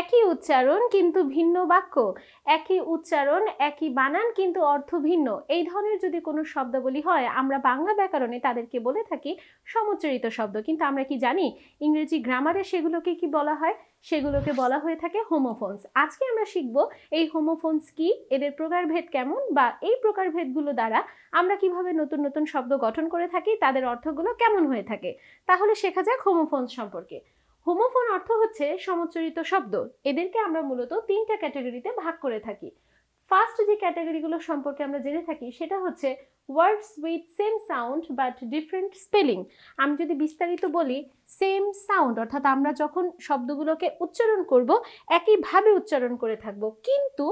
একই উচ্চারণ কিন্তু ভিন্ন বাক্য, একই উচ্চারণ, একই বানান কিন্তু অর্থ ভিন্ন। এই ধরনের যদি কোনো শব্দাবলী হয়, আমরা বাংলা ব্যাকরণে তাদেরকে বলে থাকি সমুচ্চারিত শব্দ। কিন্তু আমরা কি জানি? ইংরেজি গ্রামারে সেগুলোকে কি বলা হয়? সেগুলোকে বলা হয়ে থাকে হোমোফোনস আজকে আমরা শিখব এই হোমোফোনস কি, এদের প্রকারভেদ কেমন বা এই প্রকারভেদগুলো দ্বারা আমরা কীভাবে নতুন নতুন শব্দ গঠন করে থাকি, তাদের অর্থগুলো কেমন হয়ে থাকে? তাহলে শেখা যাক হোমোফোনস সম্পর্কে। হোমোফোন অর্থ হচ্ছে সমচ্চরিত শব্দ। এদেরকে আমরা মূলত তিনটা ক্যাটাগরিতে ভাগ করে থাকি। ফার্স্ট যে ক্যাটাগরিগুলো সম্পর্কে আমরা জেনে থাকি, সেটা হচ্ছে words with same sound but different spelling আমি যদি বিস্তারিত বলি সেম সাউন্ড অর্থাৎ আমরা যখন শব্দগুলোকে উচ্চারণ করব, একইভাবে উচ্চারণ করে থাকব। কিন্তু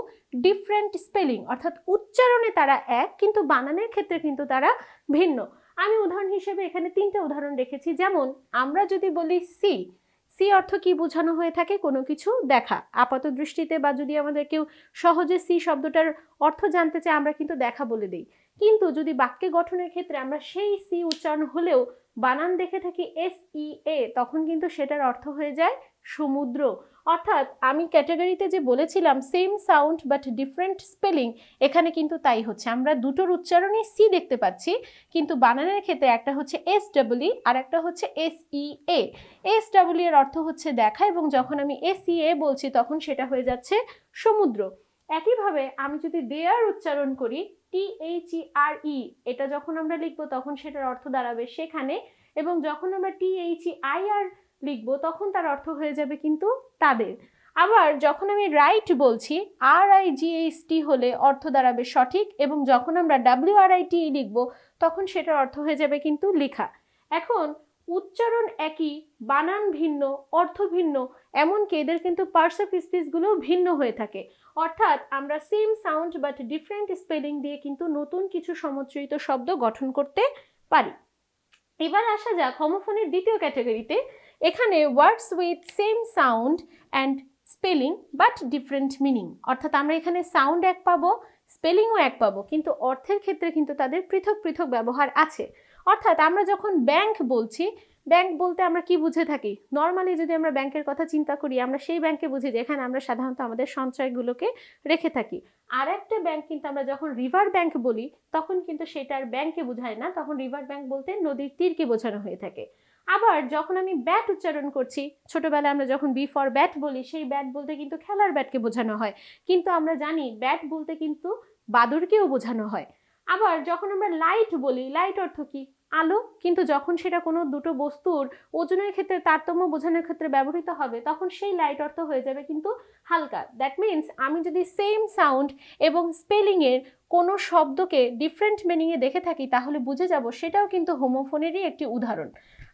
ডিফারেন্ট স্পেলিং অর্থাৎ উচ্চারণে তারা এক, কিন্তু বানানের ক্ষেত্রে কিন্তু তারা ভিন্ন। আমি উদাহরণ হিসেবে এখানে তিনটা উদাহরণ রেখেছি। যেমন, আমরা যদি বলি সি সি অর্থ কি বোঝানো হয়ে থাকে কোনো কিছু দেখা। আপাত দৃষ্টিতে বা যদি আমাদের কেউ সহজে সি শব্দটার অর্থ জানতে চায়, আমরা কিন্তু দেখা বলে দিই। কিন্তু যদি বাক্যে গঠনের ক্ষেত্রে আমরা সেই সি উচ্চারণ হলেও বানান দেখে থাকি এস ই এ তখন কিন্তু সেটার অর্থ হয়ে যায় সমুদ্র। অর্থাৎ আমি ক্যাটাগরিতে যে বলেছিলাম same sound but different spelling এখানে কিন্তু তাই হচ্ছে। আমরা দুটোর উচ্চারণই সি দেখতে পাচ্ছি, কিন্তু বানানের ক্ষেত্রে একটা হচ্ছে এস ডাব্লি আর একটা হচ্ছে S E A S W এর অর্থ হচ্ছে দেখা এবং যখন আমি এস ই এ বলছি, তখন সেটা হয়ে যাচ্ছে সমুদ্র। একইভাবে আমি যদি দেয়ার উচ্চারণ করি টি এইচ ই আর ই এটা যখন আমরা লিখব তখন সেটার অর্থ দাঁড়াবে সেখানে এবং যখন আমরা টি এইচ ই আই আর লিখব তখন তার অর্থ হয়ে যাবে কিন্তু তাদের। আবার যখন আমি রাইট বলছি আর আই জি এইচ টি হলে অর্থ দাঁড়াবে সঠিক এবং যখন আমরা ডাব্লিউ আর আই টি লিখব তখন সেটার অর্থ হয়ে যাবে কিন্তু লেখা। এখন উচ্চারণ একই, বানান ভিন্ন, অর্থ ভিন্ন, এমনকি এদের কিন্তু পার্স অফ ভিন্ন হয়ে থাকে। অর্থাৎ আমরা same sound but different spelling দিয়ে কিন্তু নতুন কিছু সমচ্চরিত শব্দ গঠন করতে পারি। এবার আসা যাক হোমোফোনের দ্বিতীয় ক্যাটাগরিতে এখানে words with same sound and spelling but different meaning অর্থাৎ আমরা এখানে সাউন্ড এক পাবো স্পেলিংও এক পাবো, কিন্তু অর্থের ক্ষেত্রে কিন্তু তাদের পৃথক পৃথক ব্যবহার আছে। অর্থাৎ আমরা যখন ব্যাংক বলছি, ব্যাংক বলতে আমরা কি বুঝে থাকি? নর্মালি যদি আমরা ব্যাংকের কথা চিন্তা করি, আমরা সেই ব্যাংকে বুঝি যেখানে আমরা সাধারণত আমাদের সঞ্চয়গুলোকে রেখে থাকি। আর একটা ব্যাংক কিন্তু আমরা যখন রিভার ব্যাংক বলি, তখন কিন্তু সেটা আর ব্যাংকে বোঝায় না, তখন রিভার ব্যাংক বলতে নদীর তীরকে বোঝানো হয়ে থাকে। আবার যখন আমি ব্যাট উচ্চারণ করছি, ছোটোবেলায় আমরা যখন বি ফর ব্যাট বলি, সেই ব্যাট বলতে কিন্তু খেলার ব্যাটকে বোঝানো হয়। কিন্তু আমরা জানি ব্যাট বলতে কিন্তু বাদুরকেও বোঝানো হয়। আবার যখন আমরা লাইট বলি লাইট অর্থ কি? আলো, কিন্তু যখন সেটা কোনো দুটো বস্তুর ওজনের ক্ষেত্রে, তারতম্য বোঝানোর ক্ষেত্রে ব্যবহৃত হবে, তখন সেই লাইট অর্থ হয়ে যাবে কিন্তু হালকা। দ্যাট মিন্স আমি যদি সেম সাউন্ড এবং স্পেলিংয়ের কোনো শব্দকে ডিফারেন্ট মিনিংয়ে দেখে থাকি, তাহলে বুঝে যাব সেটাও কিন্তু হোমোফোনেরই একটি উদাহরণ।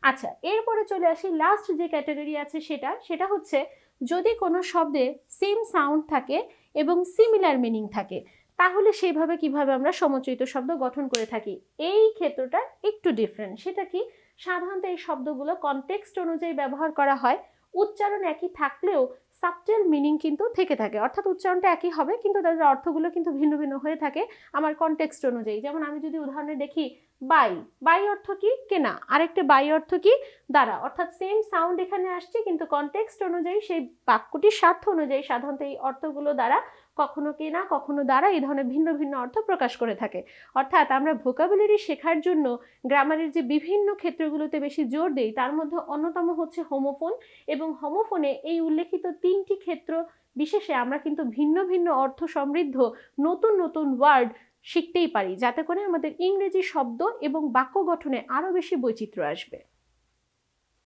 আচ্ছা এরপরে চলে আসি লাস্ট যে ক্যাটাগরি আছে সেটা সেটা হচ্ছে যদি কোনো শব্দে সেম সাউন্ড থাকে এবং সিমিলার মিনিং থাকে তাহলে সেইভাবে কীভাবে আমরা সমচয়িত শব্দ গঠন করে থাকি? এই ক্ষেত্রটা একটু ডিফারেন্ট সেটা কি? সাধারণত এই শব্দগুলো কনটেক্সট অনুযায়ী ব্যবহার করা হয়। উচ্চারণ একই থাকলেও সাবটেল মিনিং কিন্তু থেকে থাকে। অর্থাৎ উচ্চারণটা একই হবে, কিন্তু তাদের অর্থগুলো কিন্তু ভিন্ন ভিন্ন হয়ে থাকে আমার কনটেক্সট অনুযায়ী। যেমন আমি যদি উদাহরণে দেখি, বাই। বাই অর্থ কি? কেনা। আরেকটা বাই অর্থ কি? দ্বারা অর্থাৎ সেম সাউন্ড এখানে আসছে, কিন্তু কনটেক্সট অনুযায়ী সেই বাক্যটির স্বার্থ অনুযায়ী সাধারণত এই অর্থগুলো দ্বারা কখনো কে না, কখনো দ্বারা এই ধরনের ভিন্ন ভিন্ন অর্থ প্রকাশ করে থাকে। অর্থাৎ আমরা ভোকাবুলারি শেখার জন্য গ্রামারের যে বিভিন্ন ক্ষেত্রগুলোতে বেশি জোর দেই, তার মধ্যে অন্যতম হচ্ছে হোমোফোন এবং হোমোফোনে এই উল্লেখিত তিনটি ক্ষেত্র বিশেষে আমরা কিন্তু ভিন্ন ভিন্ন অর্থ সমৃদ্ধ নতুন নতুন ওয়ার্ড শিখতেই পারি, যাতে করে আমাদের ইংরেজি শব্দ এবং বাক্য গঠনে আরও বেশি বৈচিত্র্য আসবে।